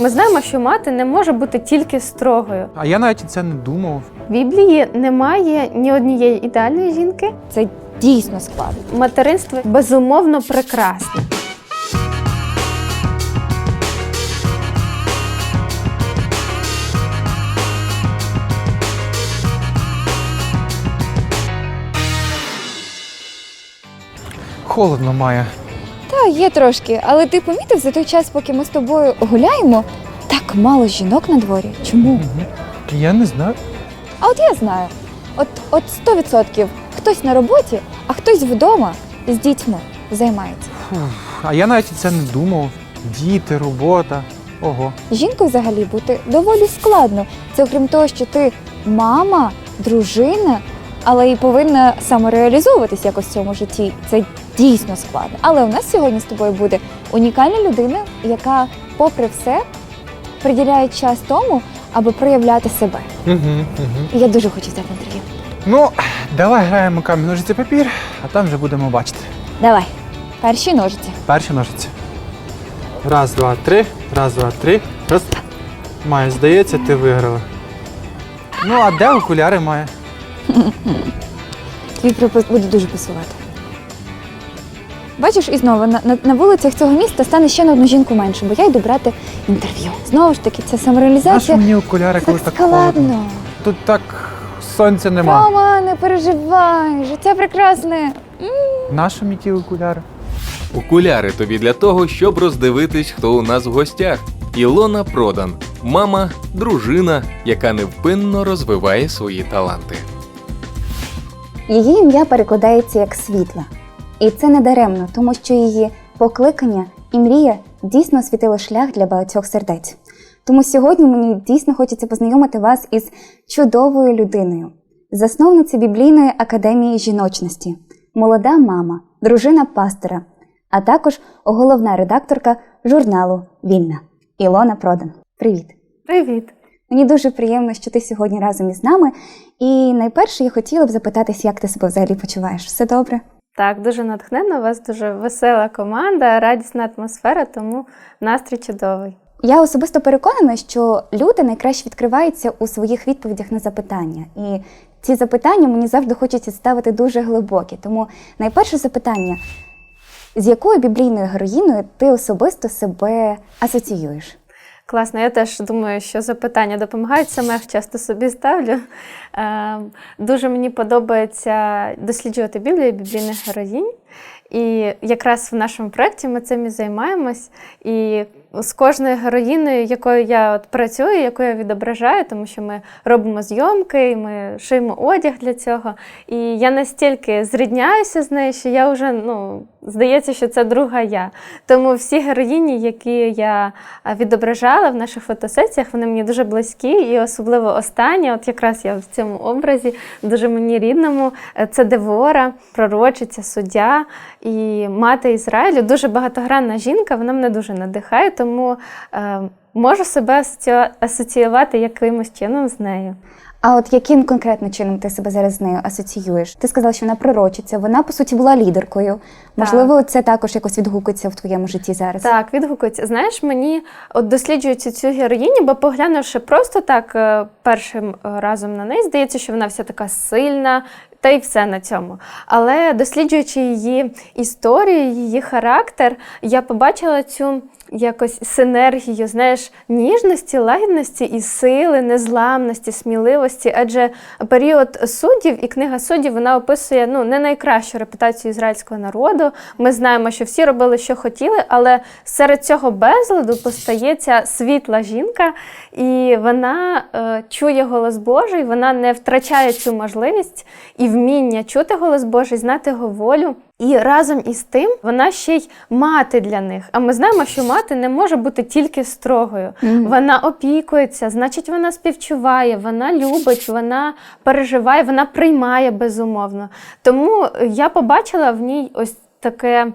Ми знаємо, що мати не може бути тільки строгою. А я навіть це не думав. В Біблії немає ні однієї ідеальної жінки. Це дійсно складно. Материнство безумовно прекрасне. Холодно має. Та є трошки, але ти помітив за той час, поки ми з тобою гуляємо, так мало жінок на дворі. Чому? Я не знаю. А от я знаю. От, от 100% хтось на роботі, а хтось вдома з дітьми займається. Фух. А я навіть це не думав. Діти, робота. Ого. Жінкою взагалі бути доволі складно. Це окрім того, що ти мама, дружина, але і повинна самореалізовуватись якось в цьому житті. Це дійсно складно. Але у нас сьогодні з тобою буде унікальна людина, яка, попри все, приділяє час тому, аби проявляти себе. Угу, угу. І я дуже хочу взяти інтерв'ю. Ну, давай граємо камінь, ножиці, папір, а там вже будемо бачити. Давай, перші ножиці. Перші ножиці. Раз, два, три. Раз, два, три. Раз. Має, здається, ти виграла. Ну, а де окуляри має? Твій припис буде дуже пасувати. Бачиш, і знову на, на, на вулицях цього міста стане ще на одну жінку менше, бо я йду брати інтерв'ю. Знову ж таки, це самореалізація. мені окуляри, коли Так холодно? Тут так сонця нема. Рома, не переживай, життя прекрасне. Нащо мені ті окуляри? Окуляри тобі для того, щоб роздивитись, хто у нас в гостях. Ілона Продан, мама, дружина, яка невпинно розвиває свої таланти. Її ім'я перекладається як світла. І це не даремно, тому що її покликання і мрія дійсно світили шлях для багатьох сердець. Тому сьогодні мені дійсно хочеться познайомити вас із чудовою людиною, засновниця біблійної академії жіночності, молода мама, дружина пастора, а також головна редакторка журналу Вільна Ілона Продан. Привіт! Привіт! Мені дуже приємно, що ти сьогодні разом із нами. І найперше я хотіла б запитатись, як ти себе взагалі почуваєш. Все добре? Так, дуже натхненно. У вас дуже весела команда, радісна атмосфера, тому настрій чудовий. Я особисто переконана, що люди найкраще відкриваються у своїх відповідях на запитання. І ці запитання мені завжди хочеться ставити дуже глибокі. Тому найперше запитання: з якою біблійною героїною ти особисто себе асоціюєш? Класно, я теж думаю, що запитання допомагають. Саме їх часто собі ставлю. Е, Дуже мені подобається досліджувати Біблію, біблійних героїнь. І якраз в нашому проєкті ми цим і займаємось. І з кожною героїною, якою я от працюю, яку я відображаю, тому що ми робимо зйомки, і ми шиємо одяг для цього. І я настільки зрідняюся з нею, що я вже ну, здається, що це друга я. Тому всі героїні, які я відображала в наших фотосесіях, вони мені дуже близькі, і особливо остання, от якраз я в цьому образі, дуже мені рідному. Е, Це Девора, пророчиця, суддя і мати Ізраїлю. Дуже багатогранна жінка, вона мене дуже надихає, тому е, можу себе асоціювати якимось чином з нею. А от яким конкретно чином ти себе зараз з нею асоціюєш? Ти сказала, що вона пророчиця, вона по суті була лідеркою. Можливо, це також якось відгукується в твоєму житті зараз. Так, відгукується. Знаєш, мені от досліджуючи цю героїню, бо поглянувши просто так е, першим е, разом на неї, здається, що вона вся така сильна. Та й все на цьому. Але досліджуючи її історію, її характер, я побачила цю якось синергію, знаєш, ніжності, лагідності і сили, незламності, сміливості. Адже період суддів і книга суддів вона описує ну не найкращу репутацію ізраїльського народу. Ми знаємо, що всі робили, що хотіли, але серед цього безладу постається світла жінка, і вона е, чує голос Божий, вона не втрачає цю можливість і вміння чути голос Божий, знати його волю. І разом із тим вона ще й мати для них. А ми знаємо, що мати не може бути тільки строгою. Вона опікується, значить, вона співчуває, вона любить, вона переживає, вона приймає безумовно. Тому я побачила в ній ось таке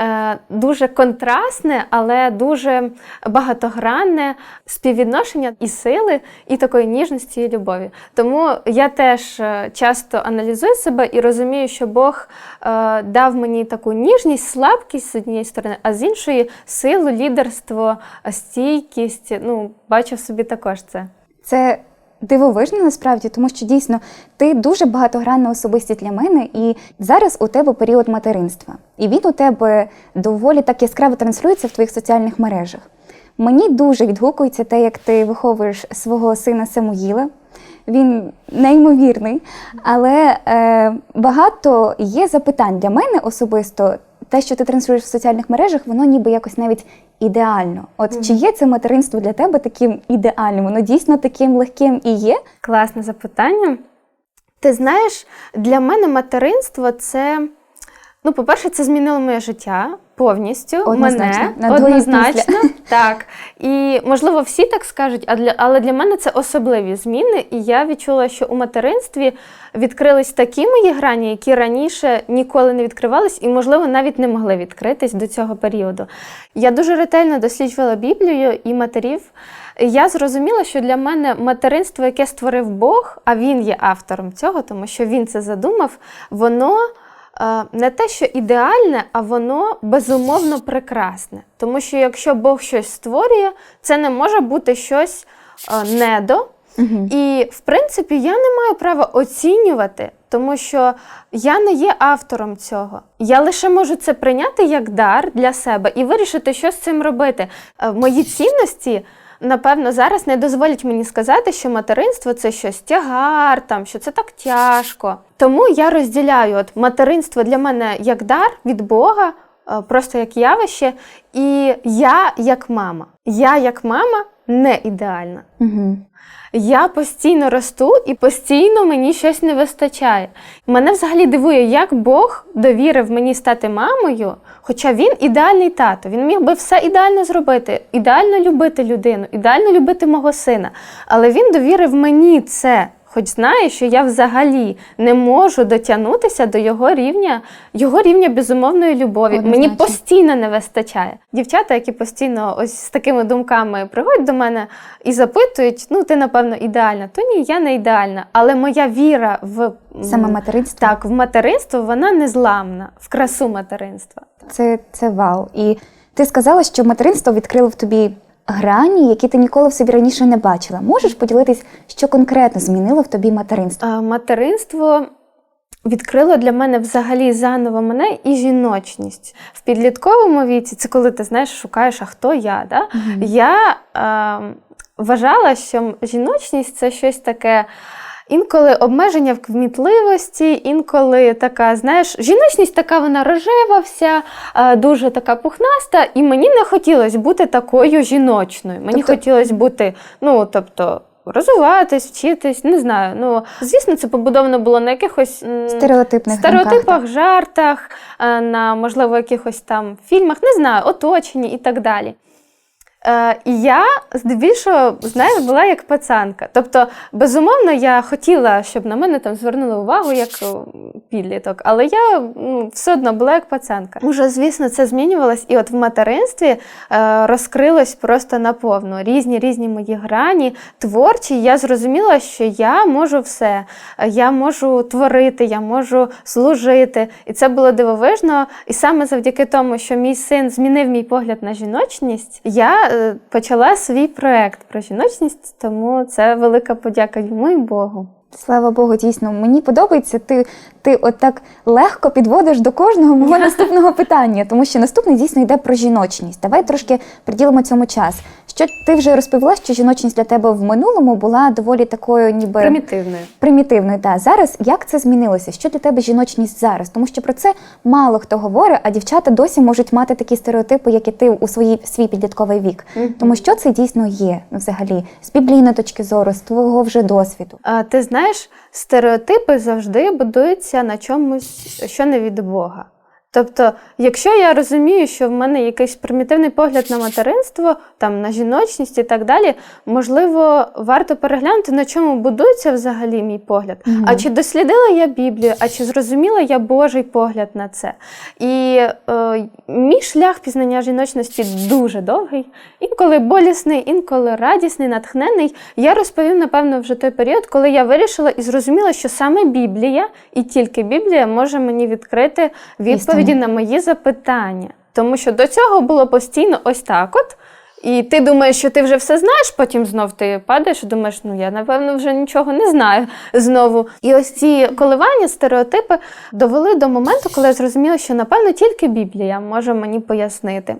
е, дуже контрастне, але дуже багатогранне співвідношення і сили, і такої ніжності і любові. Тому я теж е, часто аналізую себе і розумію, що Бог е, дав мені таку ніжність, слабкість з однієї сторони, а з іншої силу, лідерство, стійкість. Ну, бачу собі також це. Це дивовижно насправді, тому що дійсно ти дуже багатогранна особистість для мене, і зараз у тебе період материнства. І він у тебе доволі так яскраво транслюється в твоїх соціальних мережах. Мені дуже відгукується те, як ти виховуєш свого сина Самуїла. Він неймовірний, але е, багато є запитань для мене особисто. Те, що ти транслюєш в соціальних мережах, воно ніби якось навіть ідеально. От чи є це материнство для тебе таким ідеальним? Воно дійсно таким легким і є? Класне запитання. Ти знаєш, для мене материнство це. Ну, по-перше, це змінило моє життя повністю. Однозначно. Мене На однозначно. Так. І можливо, всі так скажуть, а для, але для мене це особливі зміни. І я відчула, що у материнстві відкрились такі мої грані, які раніше ніколи не відкривались, і, можливо, навіть не могли відкритись до цього періоду. Я дуже ретельно досліджувала Біблію і матерів. Я зрозуміла, що для мене материнство, яке створив Бог, а він є автором цього, тому що він це задумав, воно не те, що ідеальне, а воно безумовно прекрасне. Тому що якщо Бог щось створює, це не може бути щось е, недо. І, в принципі, я не маю права оцінювати, тому що я не є автором цього. Я лише можу це прийняти як дар для себе і вирішити, що з цим робити. Е, Мої цінності. Напевно, зараз не дозволять мені сказати, що материнство це щось тягар, там, що це так тяжко. Тому я розділяю от материнство для мене як дар від Бога, е, просто як явище, і я як мама. Я як мама не ідеальна. Угу. Я постійно росту і постійно мені щось не вистачає. Мене взагалі дивує, як Бог довірив мені стати мамою, хоча він ідеальний тато. Він міг би все ідеально зробити, ідеально любити людину, ідеально любити мого сина. Але він довірив мені це. Хоч знає, що я взагалі не можу дотягнутися до його рівня, його рівня безумовної любові. Мені постійно не вистачає. Дівчата, які постійно ось з такими думками приходять до мене і запитують: ну ти напевно ідеальна. То ні, я не ідеальна. Але моя віра в Саме материнство. так, в материнство вона незламна, в красу материнства. Це, це вау. І ти сказала, що материнство відкрило в тобі грані, які ти ніколи в собі раніше не бачила. Можеш поділитись, що конкретно змінило в тобі материнство? А, Материнство відкрило для мене взагалі заново мене і жіночність. В підлітковому віці, це коли ти знаєш, шукаєш, а хто я. Да? Я е, вважала, що жіночність це щось таке. Інколи обмеження в кмітливості, інколи така, знаєш, жіночність така вона рожева вся, е, дуже така пухнаста, і мені не хотілося бути такою жіночною. Мені Тобто- хотілося бути, ну тобто, розвиватись, вчитись, не знаю. Ну, звісно, це побудовано було на якихось Стереотипних стереотипах, думках, жартах, е, на можливо якихось там фільмах, не знаю, оточенні і так далі. Е, і я здебільшого, знаєш, була як пацанка. Тобто, безумовно, я хотіла, щоб на мене там звернули увагу як підліток, але я ну, все одно була як пацанка. Уже, звісно, це змінювалось, і от в материнстві е, розкрилось просто наповну різні різні мої грані, творчі. Я зрозуміла, що я можу все. Е, Я можу творити, я можу служити. І це було дивовижно. І саме завдяки тому, що мій син змінив мій погляд на жіночність, я е, почала свій проект про жіночність, тому це велика подяка йому і Богу. Слава Богу, дійсно, мені подобається. Ти, ти отак легко підводиш до кожного мого наступного питання, тому що наступне дійсно йде про жіночність. Давай трошки приділимо цьому час. Що ти вже розповіла, що жіночність для тебе в минулому була доволі такою, ніби Примітивною. примітивною. Та зараз як це змінилося? Що для тебе жіночність зараз? Тому що про це мало хто говорить, а дівчата досі можуть мати такі стереотипи, як і ти у свої, свій підлітковий вік. Тому що це дійсно є взагалі з біблійної точки зору, з твого вже досвіду. А, ти знаєш, стереотипи завжди будуються на чомусь, що не від Бога. Тобто, якщо я розумію, що в мене якийсь примітивний погляд на материнство, там на жіночність і так далі, можливо, варто переглянути, на чому будується взагалі мій погляд. Мгм. А чи дослідила я Біблію, а чи зрозуміла я Божий погляд на це? І е, мій шлях пізнання жіночності дуже довгий, інколи болісний, інколи радісний, натхнений. Я розповім, напевно, вже той період, коли я вирішила і зрозуміла, що саме Біблія і тільки Біблія може мені відкрити відповіді на мої запитання. Тому що до цього було постійно ось так от. І ти думаєш, що ти вже все знаєш, потім знов ти падаєш і думаєш, ну я напевно вже нічого не знаю знову. І ось ці коливання, стереотипи довели до моменту, коли я зрозуміла, що напевно тільки Біблія може мені пояснити.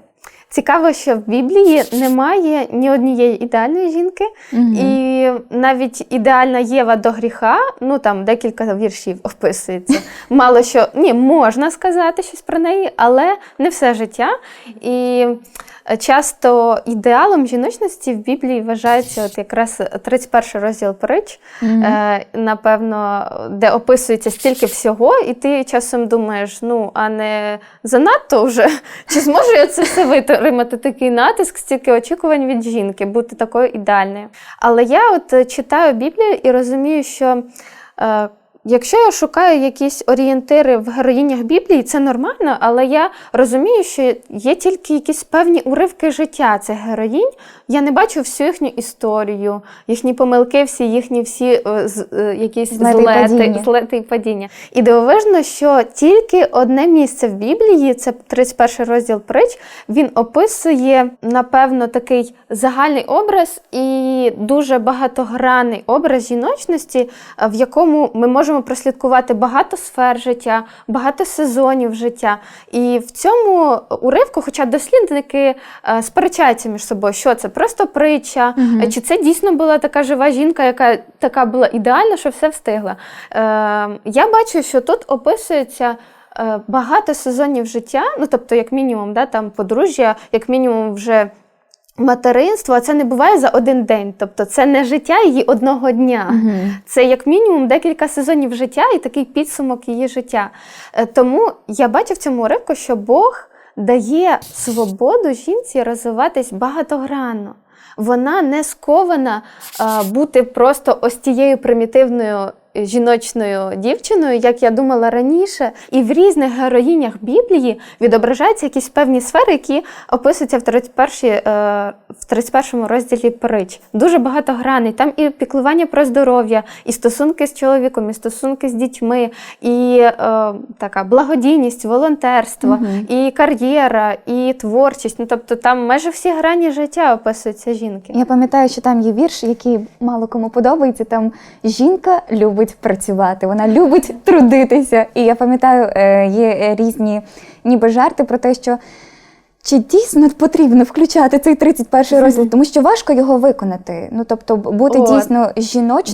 Цікаво, що в Біблії немає ні однієї ідеальної жінки, і навіть ідеальна Єва до гріха, ну там декілька віршів описується. Мало що ні, можна сказати щось про неї, але не все життя. І часто ідеалом жіночності в Біблії вважається от якраз 31 розділ притч, е, напевно, де описується стільки всього, і ти часом думаєш, ну а не занадто вже чи зможу я це все витримати такий натиск, стільки очікувань від жінки, бути такою ідеальною. Але я от е, читаю Біблію і розумію, що. Якщо я шукаю якісь орієнтири в героїнях Біблії, це нормально, але я розумію, що є тільки якісь певні уривки життя цих героїнь. Я не бачу всю їхню історію, їхні помилки, всі їхні всі е, з- е, якісь Злети падіння. злети, злети і падіння. І дивовижно, що тільки одне місце в Біблії, це 31 розділ притч, він описує, напевно, такий загальний образ і дуже багатогранний образ жіночності, е, в якому ми можемо прослідкувати багато сфер життя, багато сезонів життя. І в цьому уривку, хоча дослідники е, сперечаються між собою, що це просто притча, е, чи це дійсно була така жива жінка, яка така була ідеальна, що все встигла. Е, я бачу, що тут описується. Багато сезонів життя, ну тобто, як мінімум, да, там подружжя, як мінімум, вже материнство, це не буває за один день. Тобто, це не життя її одного дня. Це як мінімум декілька сезонів життя і такий підсумок її життя. Е, Тому я бачу в цьому уривку, що Бог дає свободу жінці розвиватись багатогранно. Вона не скована е, бути просто ось тією примітивною жіночною дівчиною, як я думала раніше, і в різних героїнях Біблії відображаються якісь певні сфери, які описуються в 31, е, в 31 розділі притч. Дуже багато граней. Там і піклування про здоров'я, і стосунки з чоловіком, і стосунки з дітьми, і е, така благодійність, волонтерство, і кар'єра, і творчість. Ну тобто там майже всі грані життя описуються жінки. Я пам'ятаю, що там є вірш, який мало кому подобається. Там жінка любить працювати, вона любить трудитися. І я пам'ятаю, е, є е, різні ніби жарти про те, що. Чи дійсно потрібно включати цей 31 розділ, тому що важко його виконати. Ну тобто бути От. дійсно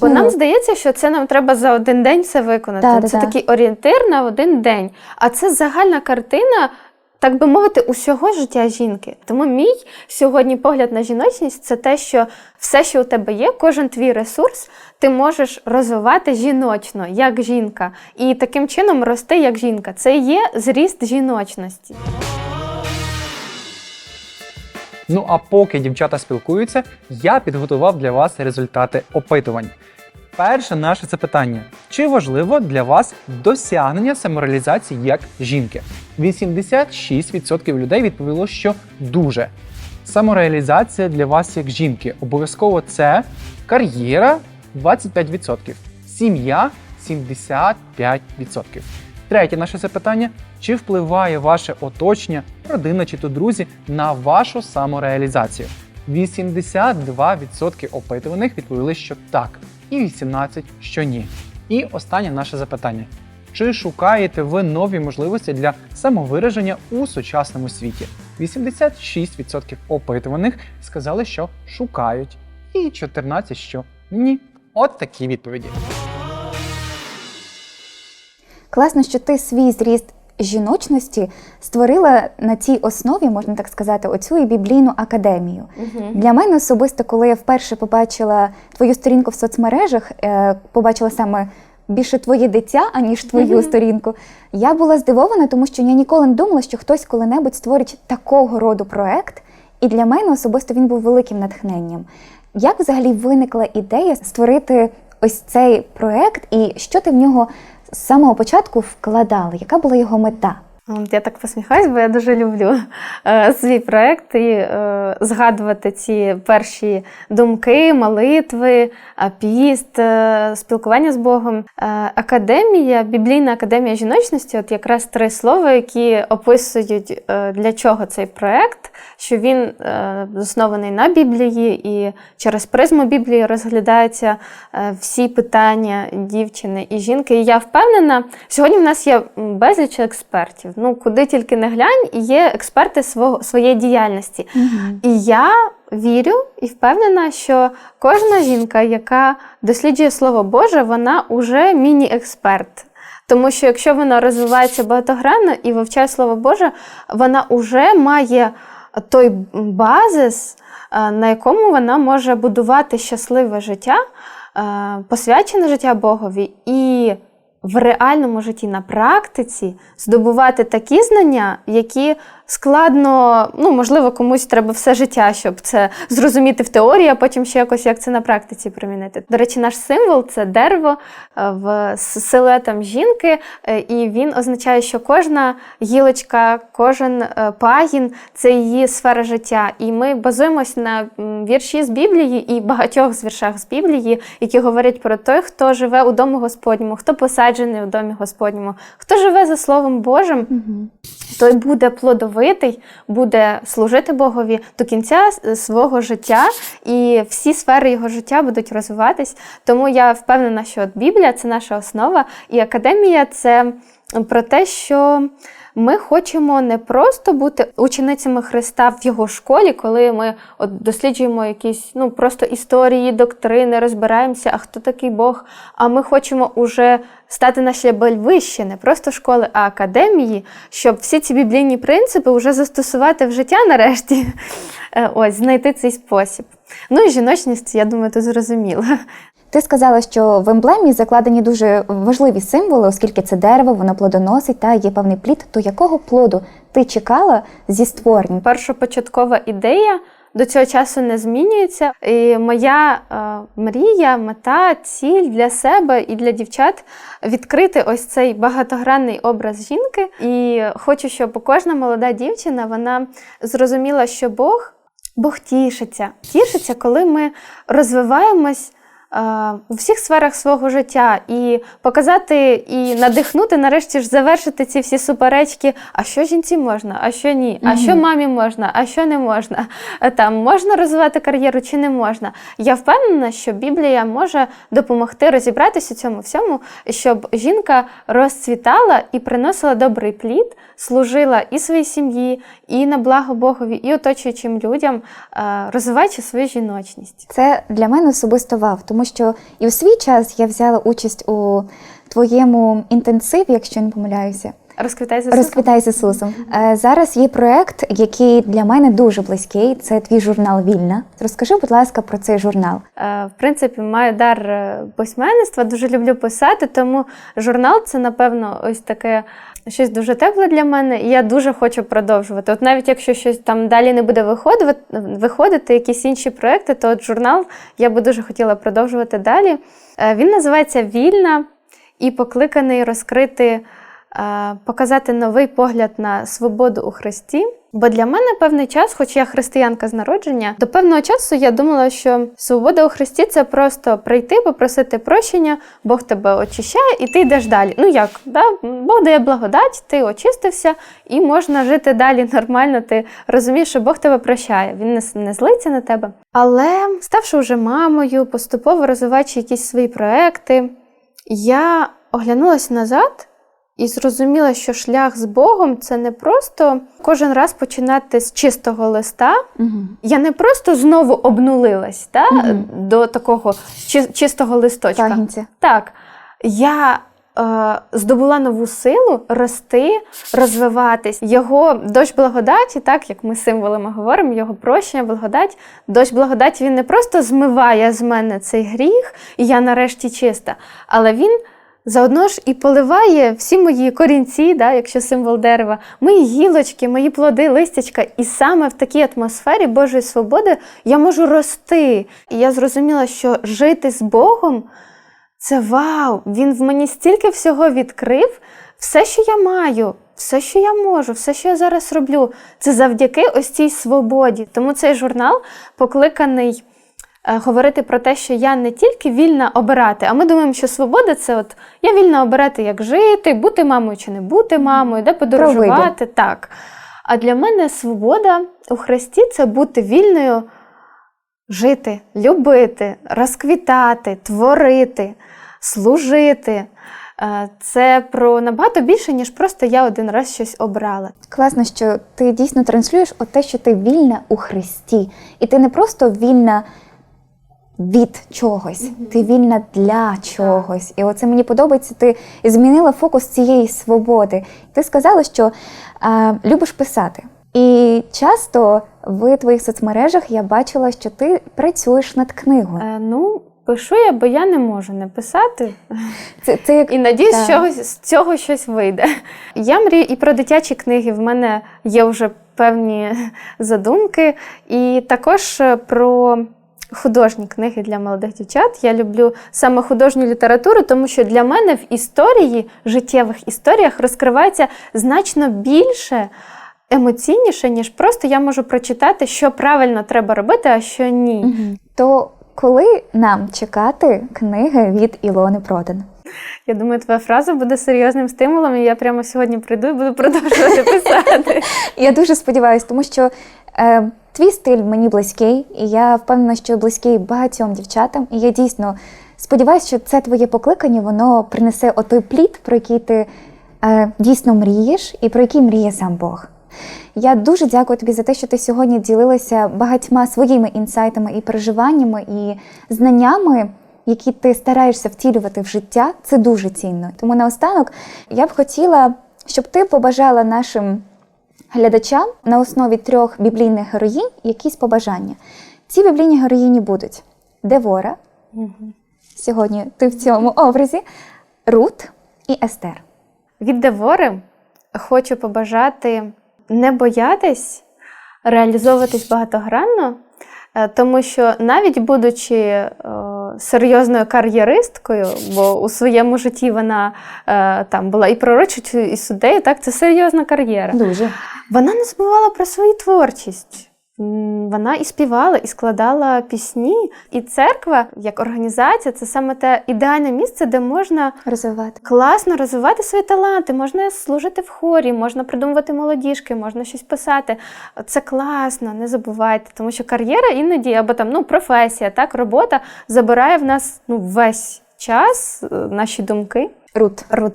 Бо нам здається, що це нам треба за один день все виконати. Да, да, це да. такий орієнтир на один день. А це загальна картина. Так би мовити, усього життя жінки. Тому мій сьогодні погляд на жіночність це те, що все, що у тебе є, кожен твій ресурс, ти можеш розвивати жіночно, як жінка, і таким чином рости як жінка. Це є зріст жіночності. Ну а поки дівчата спілкуються, я підготував для вас результати опитувань. Перше наше запитання: чи важливо для вас досягнення самореалізації як жінки? 86% людей відповіло, що дуже. Самореалізація для вас як жінки обов'язково це кар'єра 25%, сім'я 75%. Третє наше запитання: чи впливає ваше оточення, родина чи то друзі на вашу самореалізацію? 82% опитуваних відповіли, що так, і 18% що ні. І останнє наше запитання: чи шукаєте ви нові можливості для самовираження у сучасному світі? 86% опитуваних сказали, що шукають, і 14% що ні. От такі відповіді. Класно, що ти свій зріст жіночності створила на цій основі, можна так сказати, оцю і біблійну академію. Для мене особисто, коли я вперше побачила твою сторінку в соцмережах, е, побачила саме більше твоє дитя, аніж твою Мгм. сторінку. Я була здивована, тому що я ніколи не думала, що хтось коли-небудь створить такого роду проект. І для мене особисто він був великим натхненням. Як взагалі виникла ідея створити ось цей проект, і що ти в нього з самого початку вкладала? Яка була його мета? Я так посміхаюсь, бо я дуже люблю е, свій проект і е, згадувати ці перші думки, молитви, е, піст, спілкування з Богом. Академія, біблійна академія жіночності от якраз три слова, які описують, для чого цей проект, що він е, заснований на Біблії і через призму Біблії розглядаються всі питання дівчини і жінки. І я впевнена, сьогодні в нас є безліч експертів. Ну, куди тільки не глянь, і є експерти свого, своєї діяльності. І я вірю і впевнена, що кожна жінка, яка досліджує Слово Боже, вона уже міні-експерт. Тому що якщо вона розвивається багатогранно і вивчає Слово Боже, вона вже має той базис, е, на якому вона може будувати щасливе життя, е, посвячене життя Богові, і в реальному житті на практиці здобувати такі знання, які складно, ну можливо, комусь треба все життя, щоб це зрозуміти в теорії, а потім ще якось як це на практиці примінити. До речі, наш символ це дерево е, в з силуетом жінки, е, і він означає, що кожна гілочка, кожен е, пагін це її сфера життя. І ми базуємось на вірші з Біблії і багатьох з віршах з Біблії, які говорять про той, хто живе у домі Господньому, хто посаджений у домі Господньому, хто живе за Словом Божим той буде плодовитий, буде служити Богові до кінця свого життя, і всі сфери його життя будуть розвиватись. Тому я впевнена, що Біблія це наша основа, і академія це про те, що. Ми хочемо не просто бути ученицями Христа в його школі, коли ми от досліджуємо якісь ну просто історії, доктрини, розбираємося, а хто такий Бог. А ми хочемо уже стати на щабель вище, не просто школи, а академії, щоб всі ці біблійні принципи вже застосувати в життя нарешті. Е, Ось знайти цей спосіб. Ну і жіночність, я думаю, тут зрозуміло. Ти сказала, що в емблемі закладені дуже важливі символи, оскільки це дерево, воно плодоносить та є певний плід. То якого плоду ти чекала зі створенням? Першопочаткова ідея до цього часу не змінюється. І моя е, мрія, мета, ціль для себе і для дівчат відкрити ось цей багатогранний образ жінки. І хочу, щоб кожна молода дівчина вона зрозуміла, що Бог, Бог тішиться. Тішиться, коли ми розвиваємось. Е, У всіх сферах свого життя і показати і надихнути, нарешті ж завершити ці всі суперечки. А що жінці можна, а що ні, а що мамі можна, а що не можна. Е, Там можна розвивати кар'єру чи не можна. Я впевнена, що Біблія може допомогти розібратися у цьому всьому, щоб жінка розцвітала і приносила добрий плід, служила і своїй сім'ї, і на благо Богові, і оточуючим людям, е, розвиваючи свою жіночність. Це для мене особисто вау, тому що і в свій час я взяла участь у твоєму інтенсиві, якщо не помиляюся. Розквітай за Розквітай з Ісусом. Е, Зараз є проект, який для мене дуже близький. Це твій журнал Вільна. Розкажи, будь ласка, про цей журнал. Е, В принципі, маю дар е, письменництва, дуже люблю писати, тому журнал це, напевно, ось таке щось дуже тепле для мене, і я дуже хочу продовжувати. От навіть якщо щось там далі не буде виходити, виходити якісь інші проекти, то от журнал я би дуже хотіла продовжувати далі. Е, Він називається Вільна і покликаний розкрити, е, показати новий погляд на свободу у Христі. Бо для мене певний час, хоч я християнка з народження, до певного часу я думала, що свобода у Христі це просто прийти, попросити прощення, Бог тебе очищає, і ти йдеш далі. Ну як, да? Бог дає благодать, ти очистився, і можна жити далі нормально. Ти розумієш, що Бог тебе прощає, він не, не злиться на тебе. Але ставши вже мамою, поступово розвиваючи якісь свої проекти, я оглянулася назад. І зрозуміла, що шлях з Богом це не просто кожен раз починати з чистого листа. Я не просто знову обнулилась та, Мгм. до такого чи- чистого листочка. Тагінця. Так, я е, здобула нову силу рости, розвиватись. Його дощ благодаті, так як ми символами говоримо, його прощення, благодать. Дощ благодаті він не просто змиває з мене цей гріх, і я нарешті чиста, але він заодно ж і поливає всі мої корінці, да, якщо символ дерева, мої гілочки, мої плоди, листячка. І саме в такій атмосфері Божої свободи я можу рости. І я зрозуміла, що жити з Богом це вау! Він в мені стільки всього відкрив. Все, що я маю, все, що я можу, все, що я зараз роблю, це завдяки ось цій свободі. Тому цей журнал покликаний говорити про те, що я не тільки вільна обирати, а ми думаємо, що свобода це от я вільна обирати, як жити, бути мамою чи не бути мамою, де подорожувати. Так. А для мене свобода у Христі це бути вільною жити, любити, розквітати, творити, служити. Е, Це про набагато більше, ніж просто я один раз щось обрала. Класно, що ти дійсно транслюєш от те, що ти вільна у Христі. І ти не просто вільна від чогось, ти вільна для чогось. І оце мені подобається. Ти змінила фокус цієї свободи. Ти сказала, що а, любиш писати. І часто в твоїх соцмережах я бачила, що ти працюєш над книгою. Е, Ну, пишу я, бо я не можу не писати. Це, це як І надіюсь, з чогось з цього щось вийде. Я мрію і про дитячі книги. В мене є вже певні задумки, і також е, про. Художні книги для молодих дівчат. Я люблю саме художню літературу, тому що для мене в історії, життєвих історіях розкривається значно більше, емоційніше, ніж просто я можу прочитати, що правильно треба робити, а що ні. Мгм. то коли нам чекати книги від Ілони Продан? Я думаю, твоя фраза буде серйозним стимулом, і я прямо сьогодні прийду і буду продовжувати писати. Я дуже сподіваюся, тому що е, твій стиль мені близький, і я впевнена, що близький багатьом дівчатам. І я дійсно сподіваюся, що це твоє покликання, воно принесе отой плід, про який ти е, дійсно мрієш, і про який мріє сам Бог. Я дуже дякую тобі за те, що ти сьогодні ділилася багатьма своїми інсайтами і переживаннями і знаннями, які ти стараєшся втілювати в життя. Це дуже цінно. Тому наостанок я б хотіла, щоб ти побажала нашим глядачам на основі трьох біблійних героїнь якісь побажання. Ці біблійні героїні будуть Девора, сьогодні ти в цьому образі, Рут і Естер. Від Девори хочу побажати не боятись реалізовуватись багатогранно, е, тому що навіть будучи е, серйозною кар'єристкою, бо у своєму житті вона е, там була і пророчою, і суддею, так це серйозна кар'єра. Дуже. Вона не забувала про свою творчість. Вона і співала, і складала пісні. І церква, як організація, це саме те ідеальне місце, де можна Розвивати. класно розвивати свої таланти. Можна служити в хорі, можна придумувати молодіжки, можна щось писати. Це класно, не забувайте, тому що кар'єра іноді, або там ну, професія, так, робота забирає в нас ну, весь час, е, наші думки. Рут. Рут.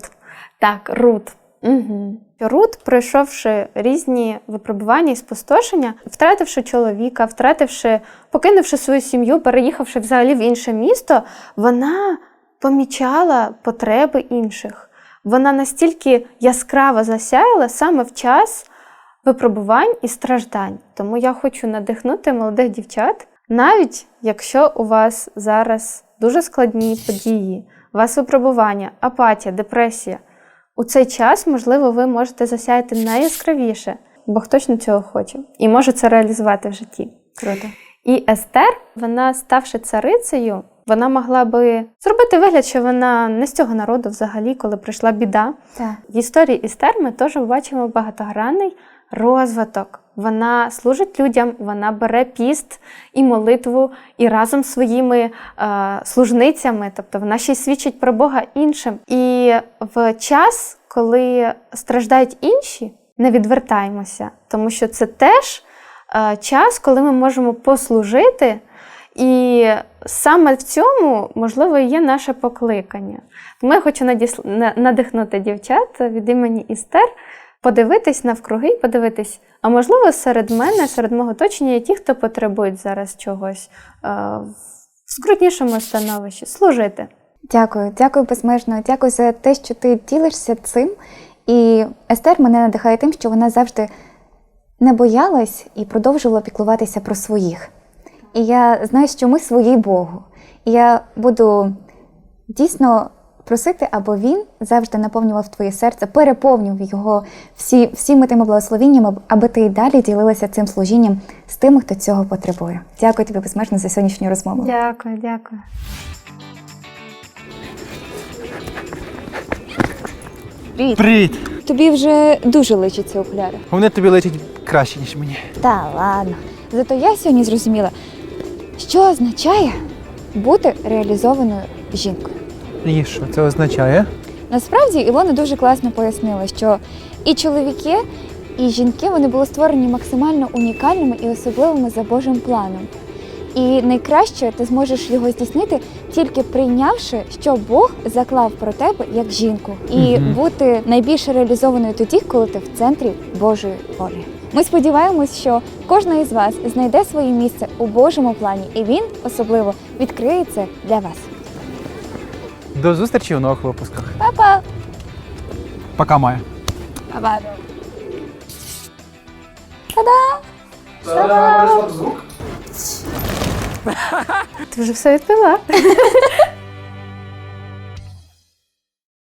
Так, Рут. Угу. Рут, пройшовши різні випробування і спустошення, втративши чоловіка, втративши, покинувши свою сім'ю, переїхавши взагалі в інше місто, вона помічала потреби інших. Вона настільки яскраво засяяла саме в час випробувань і страждань. Тому я хочу надихнути молодих дівчат, навіть якщо у вас зараз дуже складні події, у вас випробування, апатія, депресія. У цей час, можливо, ви можете засяяти найяскравіше, бо точно цього хоче і може це реалізувати в житті. Круто. І Естер, вона, ставши царицею, вона могла би зробити вигляд, що вона не з цього народу взагалі, коли прийшла біда. Так. В історії Естер ми теж бачимо багатогранний розвиток. Вона служить людям, вона бере піст і молитву, і разом з своїми е, служницями, тобто вона ще й свідчить про Бога іншим. І в час, коли страждають інші, не відвертаємося, тому що це теж е, час, коли ми можемо послужити. І саме в цьому, можливо, є наше покликання. Тому я хочу надіс- надихнути дівчат від імені Істер, подивитись навкруги, і подивитись, а можливо, серед мене, серед мого оточення є ті, хто потребують зараз чогось е, в скрутнішому становищі, служити. Дякую, дякую безмежно. Дякую за те, що ти ділишся цим. І Естер мене надихає тим, що вона завжди не боялась і продовжувала піклуватися про своїх. І я знаю, що ми свої Богу. І я буду дійсно просити, аби він завжди наповнював твоє серце, переповнював його всі, всіми тими благословіннями, аби ти і далі ділилася цим служінням з тими, хто цього потребує. Дякую тобі безмежно за сьогоднішню розмову. Дякую, дякую. Привіт! Тобі вже дуже личать ці окуляри. Вони тобі летять краще, ніж мені. Та ладно. Зато я сьогодні зрозуміла, що означає бути реалізованою жінкою. І що це означає? Насправді Ілона дуже класно пояснила, що і чоловіки, і жінки вони були створені максимально унікальними і особливими за Божим планом. І найкраще ти зможеш його здійснити тільки прийнявши, що Бог заклав про тебе як жінку, і Мгм. бути найбільш реалізованою тоді, коли ти в центрі Божої волі. Ми сподіваємось, що кожна із вас знайде своє місце у Божому плані, і він особливо відкриє це для вас. До зустрічі у нових випусках. Па-па! Пока, Майя. Па-па! Ти вже все відпила.